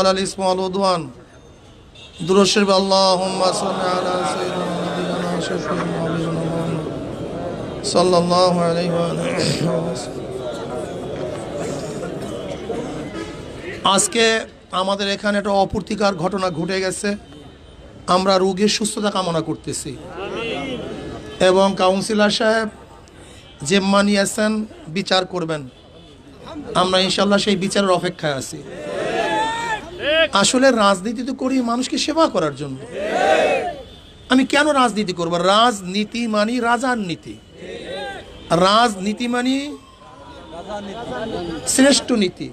আল ইসমু আল উদওয়ান দুরশির আল্লাহুম্মা সাল্লি আলা সাইয়্যিদিনা নবিয়িনা আশরাফিল মুরসালিন সাল্লাল্লাহু আলাইহি ওয়া আলিহি আজকে আমাদের এখানে একটা অপূর্তিকার ঘটনা ঘটে গেছে। আমরা রোগের সুস্থতা কামনা করতেছি। এবং কাউন্সিলর সাহেব জেম্মা নিয়েছেন বিচার করবেন। আমরা ইনশাল্লাহ সেই বিচারের অপেক্ষায় আছি। আসলে রাজনীতি তো করি মানুষকে সেবা করার জন্য। আমি কেন রাজনীতি করব? রাজনীতি মানি রাজার নীতি। রাজনীতি মানি শ্রেষ্ঠ নীতি।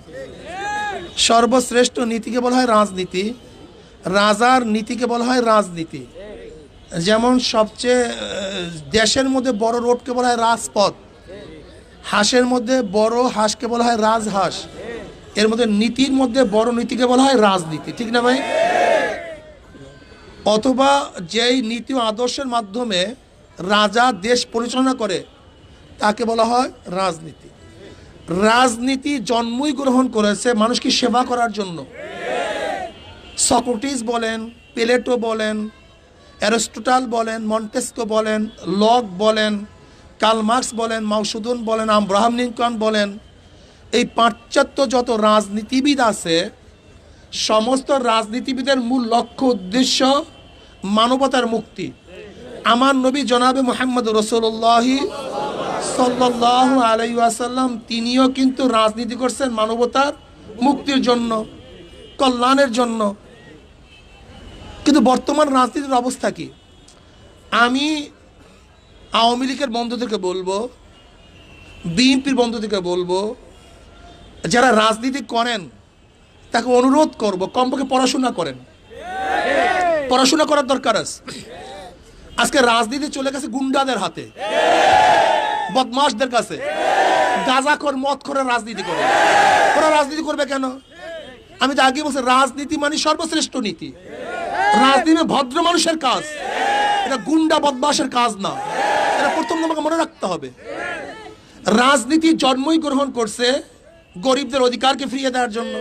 সর্বশ্রেষ্ঠ নীতিকে বলা হয় রাজনীতি। রাজার নীতিকে বলা হয় রাজনীতি। যেমন সবচেয়ে দেশের মধ্যে বড় রোডকে বলা হয় রাজপথ। হাঁসের মধ্যে বড় হাঁসকে বলা হয় রাজহাঁস। এর মধ্যে নীতির মধ্যে বড় নীতিকে বলা হয় রাজনীতি, ঠিক না ভাই? অথবা যেই নীতি ও আদর্শের মাধ্যমে রাজা দেশ পরিচালনা করে, তাকে বলা হয় রাজনীতি। রাজনীতি জন্মই গ্রহণ করেছে মানুষকে সেবা করার জন্য। সক্রেটিস বলেন, প্লেটো বলেন, অ্যারিস্টোটাল বলেন, মন্টেস্কো বলেন, লক বলেন, কার্ল কালমার্কস বলেন মাউসুদুন বলেন, আব্রাহাম লিঙ্কন বলেন এই পাশ্চাত্য যত রাজনীতিবিদ আছে, সমস্ত রাজনীতিবিদের মূল লক্ষ্য, উদ্দেশ্য মানবতার মুক্তি। আমার নবী জনাবে মোহাম্মদ রসুল্লাহি সাল্লাহ আলাই আসাল্লাম তিনিও কিন্তু রাজনীতি করছেন মানবতার মুক্তির জন্য, কল্যাণের জন্য। কিন্তু বর্তমান রাজনীতির অবস্থা কি? আমি আওয়ামী লীগের বন্ধুদেরকে বলব, বিএনপির বন্ধুদেরকে বলব যারা রাজনীতি করেন, তাকে অনুরোধ করব, কমপক্ষে পড়াশোনা করেন। পড়াশোনা করার দরকার আছে। আজকে রাজনীতি চলে গেছে গুন্ডাদের হাতে। বদমাসদের কাছে। গাঁজাখোর মদ করে রাজনীতি করে। ওরা রাজনীতি করবে কেন? আমি তো আগে বলছি, রাজনীতি মানে সর্বশ্রেষ্ঠ নীতি। রাজনীতি মানে ভদ্র মানুষের কাজ। এটা গুন্ডা বদমাসের কাজ না। এটা প্রথম তোমাকে মনে রাখতে হবে। রাজনীতি জন্মই গ্রহণ করছে গরিবদের অধিকারকে ফিরিয়ে দেওয়ার জন্য।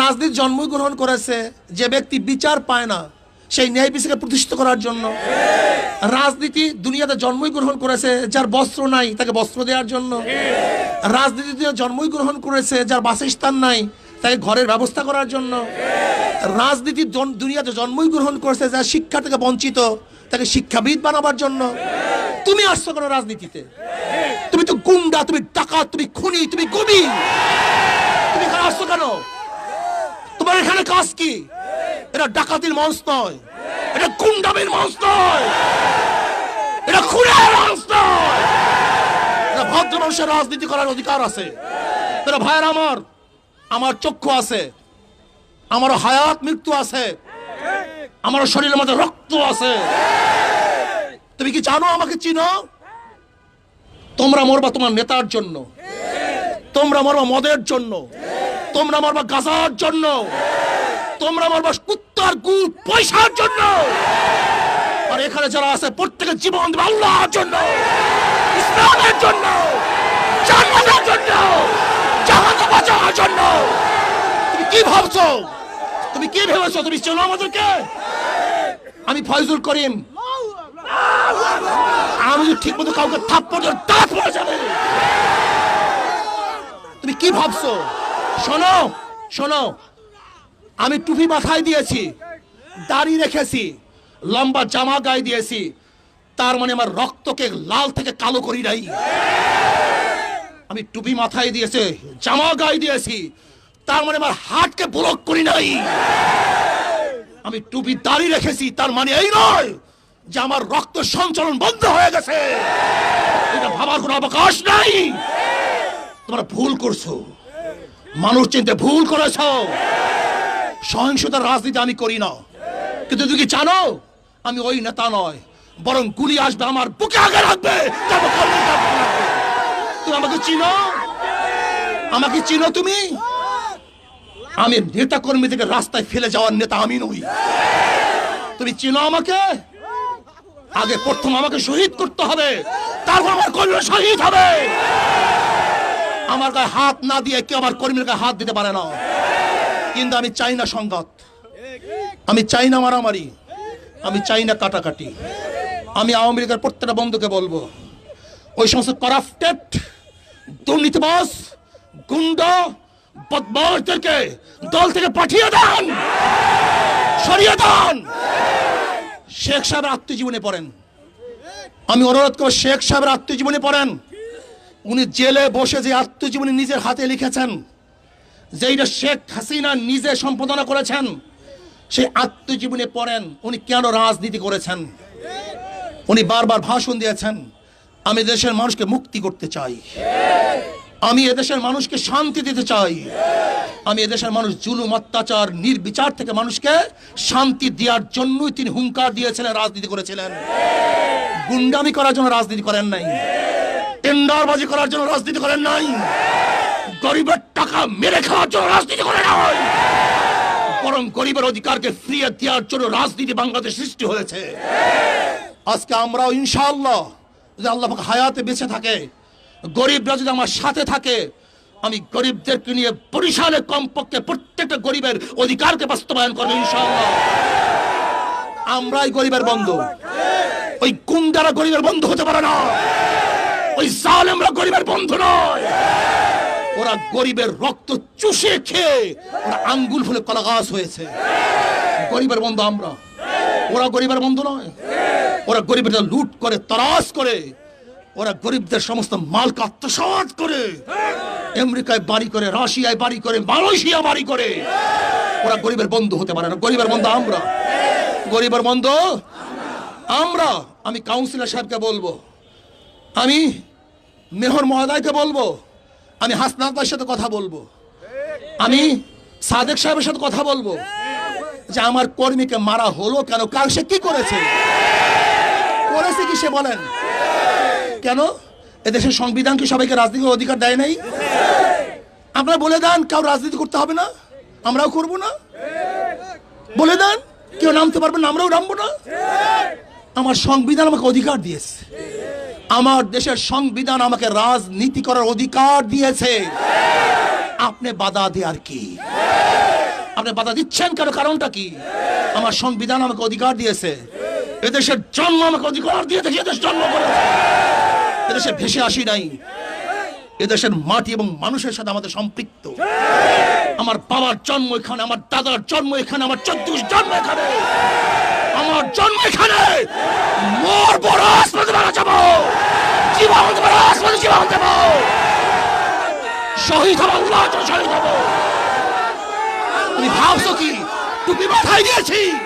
রাজনীতি জন্মই গ্রহণ করেছে যে ব্যক্তি বিচার পায় না, সেই ন্যায় বিচারকে প্রতিষ্ঠিত করার জন্য। রাজনীতি দুনিয়াতে জন্মই গ্রহণ করেছে যার বস্ত্র নাই, তাকে বস্ত্র দেওয়ার জন্য। রাজনীতি জন্মই গ্রহণ করেছে যার বাসস্থান নাই, তাকে ঘরের ব্যবস্থা করার জন্য। রাজনীতি দুনিয়াতে জন্মই গ্রহণ করেছে যার শিক্ষা থেকে বঞ্চিত, তাকে শিক্ষাবিদ বানাবার জন্য। তুমি আসছো কেন রাজনীতিতে? তুমি তো গুন্ডা, তুমি ডাকাত, তুমি খুনি, তুমি গুবি। তুমি এখানে আসছো কেন? তোমার এখানে কাজ কি? এটা ডাকাতির মঞ্চ নয়। এটা গুন্ডামির মঞ্চ নয়। এটা খুনের মঞ্চ নয়। এটা ভদ্র মানুষের রাজনীতি করার অধিকার আছে। এটা ভাইয়ের আমার আমার চক্ষু আছে। আমার হায়াত মৃত্যু আছে। আমার শরীরের মধ্যে রক্ত আছে। তুমি কি জানো আমাকে চিনো? তোমরা মরবা তোমার নেতার জন্য। তোমরা মরবা মদের জন্য। তোমরা মরবা গাজার জন্য। তোমরা মরবা কুত্তার গু পয়সার জন্য। আর এখানে যারা আছে, প্রত্যেকের জীবন দেবে আল্লাহর জন্য। ইসলামের জন্য। জন্য। জন্য। তুমি কি ভাবছ? তুমি কি ভেবেছো? তুমি চেনো আমাদেরকে? আমি ফয়জুল করিম। আমি যদি ঠিক মতো কাউকে থাপ্পড় দাঁত পড়ে যাবে। তুমি কি ভাবছ? শোনো শোনো। আমি টুপি মাথায় দিয়েছি, দাড়ি রেখেছি, লম্বা জামা গায়ে দিয়েছি। তার মানে আমার রক্তকে লাল থেকে কালো করি নাই। আমি টুপি মাথায় দিয়েছে, জামা গায়ে দিয়েছি। তার মানে আমার হাতকে ব্লক করি নাই। আমি টুপি দাড়ি রেখেছি, তার মানে এই নয় যে আমার রক্ত সঞ্চালন বন্ধ হয়ে গেছে। এটা ভাবার কোনো অবকাশ নাই। তোমরা ভুল করছ। মানুষ চিনতে ভুল করেছ। সহিংসতার রাজনীতি আমি করি না। কিন্তু তুমি কি জানো? আমি ওই নেতা নয়, বরং গুলি আসবে আমার বুকে আগে রাখবে। তুমি আমাকে চিনো? আমাকে চিনো তুমি? আমি নেতা কর্মী থেকে রাস্তায় ফেলে যাওয়ার নেতা আমি নই। তুমি চিনো আমাকে? আগে প্রথম আমাকে শহীদ করতে হবে, তারপর আমার কর্মী শহীদ হবে। আমার গায়ে হাত না দিয়ে কেউ আমার কর্মীর গায়ে হাত দিতে পারে না। কিন্তু আমি চাই না সংঘাত। আমি চাই না মারামারি। আমি চাই না কাটাকাটি। আমি আওয়ামী লীগের প্রত্যেকটা বন্ধুকে বলব, ওই সমস্ত করাপ্টেড দুর্নীতিবাস গুন্ডা, বদমাশদেরকে দল থেকে পাঠিয়ে দেন, সরিয়ে দেন। শেখ সাহেবের আত্মজীবনী পড়েন। আমি অনুরোধ করব, শেখ সাহেবের আত্মজীবনী পড়েন। উনি জেলে বসে যে আত্মজীবনী নিজের হাতে লিখেছেন, যেইটা শেখ হাসিনা নিজে সম্পাদনা করেছেন, সেই আত্মজীবনী পড়েন। উনি কেন রাজনীতি করেছেন? উনি বারবার ভাষণ দিয়েছেন, আমি দেশের মানুষকে মুক্তি করতে চাই। আমি এদেশের মানুষকে শান্তি দিতে চাই। আমি এদেশের মানুষ জুলুম, অত্যাচার, নির্বিচার থেকে মানুষকে শান্তি দেওয়ার জন্যই তিনি হুঙ্কার দিয়েছিলেন, রাজনীতি করেছিলেন। গুন্ডামি করার জন্য রাজনীতি করেন নাই। টেন্ডারবাজি করার জন্য রাজনীতি করেন নাই। গরিবের টাকা মেরে খাওয়ার জন্য রাজনীতি করেন নাই। বরং গরিবের অধিকারকে ফিরিয়ে দেওয়ার জন্য রাজনীতি বাংলাদেশ সৃষ্টি হয়েছে। আজকে আমরাও ইনশাআল্লাহ যদি আল্লাহ হায়াতে বেঁচে থাকে গরিবরা যদি আমার সাথে থাকে, আমি গরিবদেরকে নিয়ে বরিশালে কমপক্ষে প্রত্যেকটা গরিবের অধিকারকে বাস্তবায়ন করব ইনশাআল্লাহ। আমরাই গরিবের বন্ধু। ওই গুন্ডারা গরিবের বন্ধু হতে পারে না। ওই জালেমরা গরিবের বন্ধু নয়। ওরা গরিবের রক্ত চুষে খেয়ে, ওরা আঙ্গুল ফুলে কলা গাছ হয়েছে। গরিবের বন্ধু আমরা। ওরা গরিবের বন্ধু নয়। ওরা গরিবের লুট করে তরাস করে ওরা গরিবদের সমস্ত মালকে আত্মসাৎ করে। আমেরিকায় বাড়ি করে, রাশিয়ায় বাড়ি করে, মালয়েশিয়া বাড়ি করে। ওরা গরিবের বন্ধু হতে পারে না। গরিবের বন্ধু আমরা। গরিবের বন্ধু আমরা। আমি কাউন্সিলর সাহেবকে বলব। আমি মেহর মহোদয়কে বলব। আমি হাসনাতার সাথে কথা বলব। আমি সাদেক সাহেবের সাথে কথা বলব। যে আমার কর্মীকে মারা হলো কেন? কাল সে কি করেছে? করেছে কি সে বলেন। কেন? এদেশের সংবিধান কি সবাইকে রাজনীতির অধিকার দেয় নাই? আপনারা বলে দেন কাউ রাজনীতি করতে হবে না? আমরাও করব না? বলে দেন, কেউ নামতে পারবেন না, আমরাও নামবো না? আমার সংবিধান আমাকে অধিকার দিয়েছে। আমার দেশের সংবিধান আমাকে রাজনীতি করার অধিকার দিয়েছে। আপনি বাধা দেওয়ার কি? আপনি বাধা দিচ্ছেন কেন? কারণটা কি? আমার সংবিধান আমাকে অধিকার দিয়েছে। এদেশের জন্ম আমাকে অধিকার দিয়েছে এদেশ জন্ম করেছে। এদেশে ভেসে আসি নাই। এদেশের মাটি এবং মানুষের সাথে আমাদের সম্পৃক্ত। আমার বাবার জন্ম এখানে, আমার দাদার জন্ম এখানে, আমার চোদ্দুষ জন্ম এখানে। আমার জন্ম এখানে। মোর বড় আসমানে মারা যাব। জীবন বড় আসমানে জীবন দেব শহীদ হব আল্লাহ শহীদ হব। তুমি ভাবছ কি? টুপি মাথায় দিয়েছি।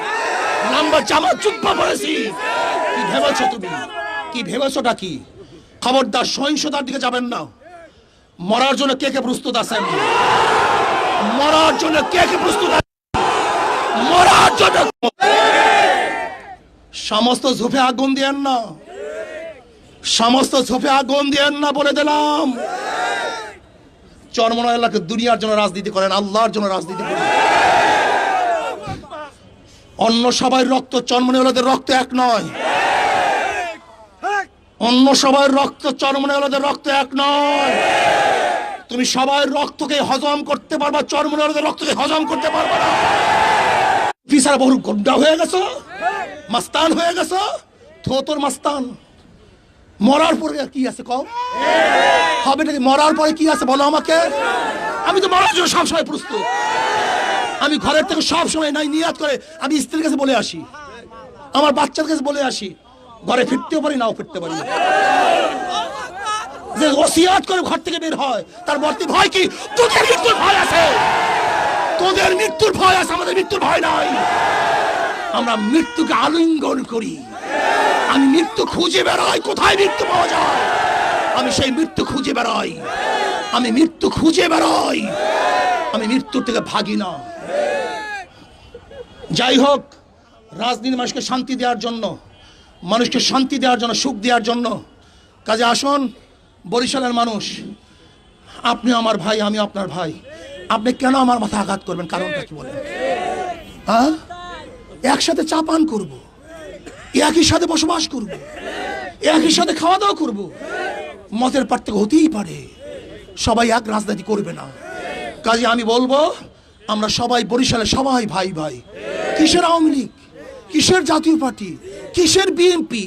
লম্বা জামা চুপ্পা পড়েছি কি ভেবেছো তুমি? কি ভেবেছোটা কি? খবরদার সহিংসতার দিকে যাবেন না। মরার জন্য কে কে প্রস্তুত আছেন? মরার জন্য কে কে প্রস্তুত আছেন? মরার জন্য সমস্ত ঝোপে আগুন দিয়েন না। সমস্ত ঝোপে আগুন দিয়েন না বলে দিলাম। চরমনা এলাকা দুনিয়ার জন্য রাজনীতি করেন, আল্লাহর জন্য রাজনীতি করেন। অন্য সবাই রক্ত চরমনেওয়ালাদের রক্ত এক নয়। অন্য সবাই রক্ত চরমনেওয়ালাদের রক্ত এক নয়। তুমি সবাই রক্তকে হজম করতে পারবা চরমনেওয়ালাদের রক্তকে হজম করতে পারবা না। পিসারা বহু গড্ডা হয়ে গেছো, মাস্তান হয়ে গেছো, থোতর মাস্তান। মরার পরে আর কি আছে কম হবে নাকি মরার পরে কি আছে বলো আমাকে? আমি তো মরার জন্য সবসময় প্রস্তুত। আমি ঘরের থেকে সব সময় নাই, নিয়াত করে আমি স্ত্রীর কাছে বলে আসি। আমার বাচ্চার কাছে বলে আসি, ঘরে ফিরতেও পারি নাও ফিরতে পারি যে ওসিয়াত করে ঘর থেকে বের হয়, তার বর্তি ভয় কি? তোদের মৃত্যুর ভয় আছে। তোদের মৃত্যুর ভয় আছে, আমাদের মৃত্যুর ভয় নাই। আমরা মৃত্যুকে আলিঙ্গন করি। আমি মৃত্যু খুঁজে বেড়াই, কোথায় মৃত্যু পাওয়া যায়? আমি সেই মৃত্যু খুঁজে বেড়াই। আমি মৃত্যু খুঁজে বেড়াই। আমি মৃত্যুর থেকে ভাগি না। যাই হোক, রাজনীতি মানুষকে শান্তি দেওয়ার জন্য, মানুষকে শান্তি দেওয়ার জন্য, সুখ দেওয়ার জন্য। কাজে আসুন, বরিশালের মানুষ আপনি আমার ভাই আমি আপনার ভাই। আপনি কেন আমার মাথা আঘাত করবেন, কারণটা কি বলেন। হ্যাঁ? একসাথে চা পান করব, একই সাথে বসবাস করব, একই সাথে খাওয়া দাওয়া করব। মতের পার্থক্য হতেই পারে। সবাই এক রাজনীতি করবে না। কাজে আমি বলব আমরা সবাই বরিশালে সবাই ভাই ভাই। কিসের আওয়ামী লীগ? কিসের জাতীয় পার্টি? কিসের বিএনপি?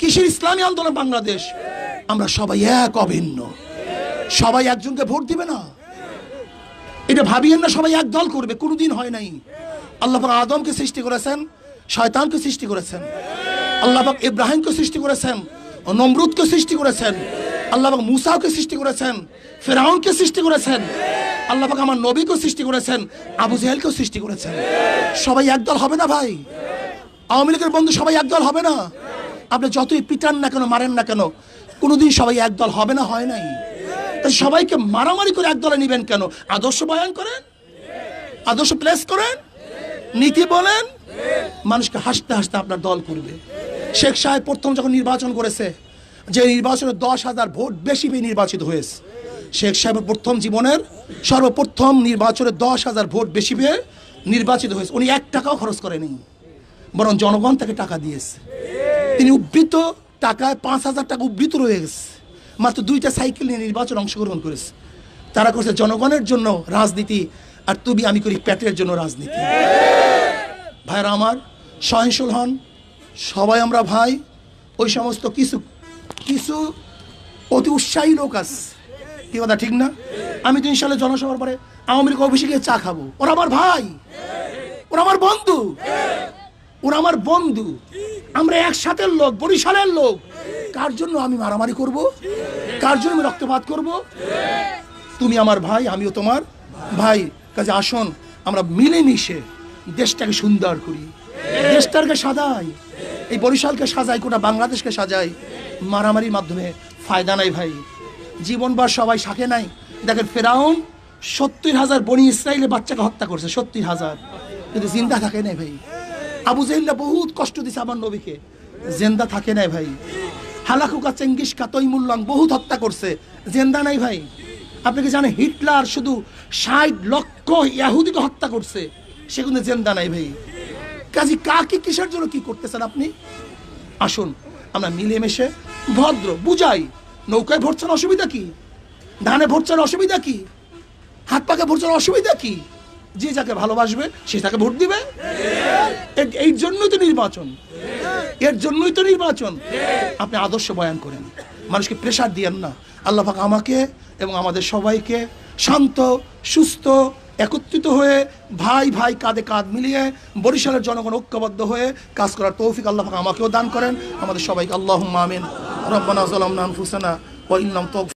কিসের ইসলামী আন্দোলন বাংলাদেশ? আমরা সবাই এক অভিন্ন। সবাই একজনকে ভোট দিবে না? এটা ভাবিয়েন না সবাই এক দল করবে, কোনোদিন হয় নাই। আল্লাহ পাক আদমকে সৃষ্টি করেছেন, শয়তানকে সৃষ্টি করেছেন। আল্লাহ পাক ইব্রাহিমকে সৃষ্টি করেছেন, নমরুদকে সৃষ্টি করেছেন। আল্লাহ পাক মুসাকে সৃষ্টি করেছেন, ফেরাউনকে সৃষ্টি করেছেন। আল্লাহ পাক আমার নবীকে সৃষ্টি করেছেন, আবু জেহেলকেও সৃষ্টি করেছেন। সবাই একদল হবে না ভাই? আওয়ামী লীগের বন্ধু সবাই একদল হবে না? আপনি যতই পিটান না কেন, মারেন না কেন, কোনোদিন সবাই একদল হবে না, হয় নাই? তাই সবাইকে মারামারি করে এক দলে নিবেন কেন? আদর্শ বয়ান করেন? আদর্শ প্লেস করেন? নীতি বলেন? মানুষকে হাসতে হাসতে আপনার দল করবে। শেখ সাহেব প্রথম যখন নির্বাচন করেছে, যে নির্বাচনে দশ হাজার ভোট বেশি পেয়ে নির্বাচিত হয়েছে শেখ সাহেবের প্রথম জীবনের সর্বপ্রথম নির্বাচনে দশ হাজার ভোট বেশি পেয়ে নির্বাচিত হয়েছে। উনি এক টাকাও খরচ করেনি, বরং জনগণ তাকে টাকা দিয়েছে। তিনি উদ্ধৃত টাকায় পাঁচ হাজার টাকা উদ্ধৃত রয়ে গেছে। মাত্র দুইটা সাইকেল নিয়ে নির্বাচন অংশগ্রহণ করেছে। তারা করছে জনগণের জন্য রাজনীতি, আর তুমি, আমি করি প্যাটের জন্য রাজনীতি। ভাইরা আমার, সহিংসুল হন। সবাই আমরা ভাই, ওই সমস্ত কিছু কিছু অতি উৎসাহী লোক আছে। কি কথা, ঠিক না? আমি তো ইনশাল্লাহ জনসভার পরে আওয়ামী লীগ অফিসে গিয়ে চা খাব। ওরা আমার ভাই। ওরা আমার বন্ধু। ওরা আমার বন্ধু। আমরা একসাথের লোক, বরিশালের লোক। কার জন্য আমি মারামারি করব? কার জন্য আমি রক্তপাত করব? তুমি আমার ভাই, আমিও তোমার ভাই। কাজে আসুন, আমরা মিলেমিশে দেশটাকে সুন্দর করি। দেশটাকে সাজাই। এই বরিশালকে সাজাই, গোটা বাংলাদেশকে সাজাই। মারামারির মাধ্যমে ফায়দা নাই ভাই। জীবনবার সবাই শাকে নাই। দেখেন, ফেরাউন সত্তর হাজার বনি ইসরায়েলের বাচ্চাকে হত্যা করছে, সত্তর হাজার। কিন্তু জিন্দা থাকে নাই ভাই। আবু জেল্লা বহুত কষ্ট দিছে আমার নবীকে। জেন্দা থাকে নাই ভাই। হালাকুকা চেঙ্গিস কাতইমুল্লাং বহুত হত্যা করছে। জেন্দা নাই ভাই। আপনি কি জানেন, হিটলার শুধু ষাট লক্ষ ইয়াহুদিকে হত্যা করছে? সেগুলো জেন্দা নাই ভাই। কাজী কাকে কিসের জন্য কি করতেছেন আপনি? আসুন, আমরা মিলেমিশে ভদ্র, বুঝাই। নৌকায় ভরছেন অসুবিধা কি? ধানে ভরছেন অসুবিধা কি? হাত পাকে ভরছেন অসুবিধা কি? যে যাকে ভালোবাসবে, সে তাকে ভোট দিবে? এই জন্যই তো নির্বাচন। এর জন্যই তো নির্বাচন। আপনি আদর্শ বয়ান করেন। মানুষকে প্রেশার দিয়েন না। আল্লাহ পাক আমাকে এবং আমাদের সবাইকে শান্ত, সুস্থ, একত্রিত হয়ে ভাই ভাই কাঁধে কাঁধ মিলিয়ে বরিশালের জনগণ ঐক্যবদ্ধ হয়ে কাজ করার তৌফিক আল্লাহ পাক আমাকেও দান করেন। আমাদের সবাইকে আল্লাহ আমিন। রব্বানা জালামনা আনফুসানা ওয়া ইন লাম তাগফির